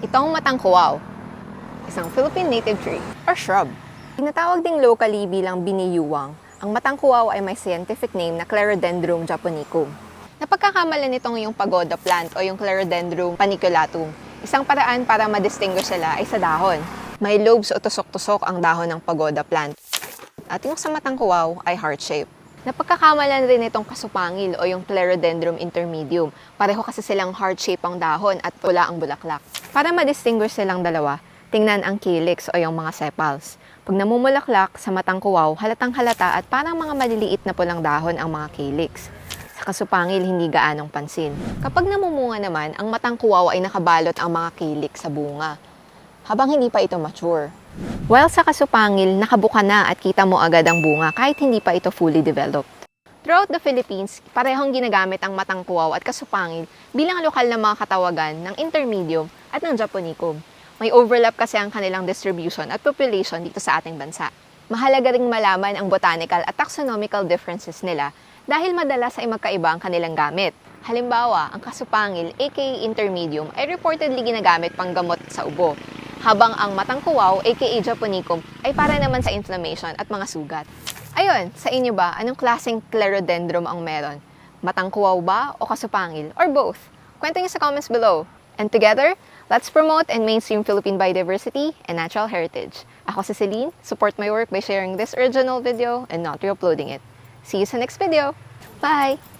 Ito ang matangkuwaw, isang Philippine native tree or shrub. Tinatawag ding locally bilang biniyuwang, ang matangkuwaw ay may scientific name na Clerodendrum japonicum. Napagkakamalan nitong yung pagoda plant o yung Clerodendrum paniculatum. Isang paraan para ma-distinguish sila ay sa dahon. May lobes o tusok-tusok ang dahon ng pagoda plant. At yung sa matangkuwaw ay heart shape. Napagkakamalan rin itong kasupangil o yung Clerodendrum intermedium. Pareho kasi silang heart shape ang dahon at pula ang bulaklak. Para ma-distinguish silang dalawa, tingnan ang calyx o yung mga sepals. Pag namumulaklak sa matang kuwaw, halatang halata at parang mga maliliit na pulang dahon ang mga calyx. Sa kasupangil, hindi gaanong pansin. Kapag namumunga naman, ang matang kuwaw ay nakabalot ang mga calyx sa bunga. Habang hindi pa ito mature. While sa kasupangil, nakabuka na at kita mo agad ang bunga kahit hindi pa ito fully developed. Throughout the Philippines, parehong ginagamit ang matang kuwaw at kasupangil bilang lokal na mga katawagan ng intermedium at ng japonicum. May overlap kasi ang kanilang distribution at population dito sa ating bansa. Mahalaga ring malaman ang botanical at taxonomical differences nila dahil madalas ay magkaiba ang kanilang gamit. Halimbawa, ang kasupangil aka intermedium ay reportedly ginagamit pang gamot sa ubo, habang ang matangkuwaw aka japonicum ay para naman sa inflammation at mga sugat. Ayun, sa inyo ba, anong klaseng clerodendrum ang meron? Matangkuwaw ba o kasupangil? Or both? Kwento niyo sa comments below. And together, let's promote and mainstream Philippine biodiversity and natural heritage. Ako si Celine, support my work by sharing this original video and not re-uploading it. See you sa next video. Bye!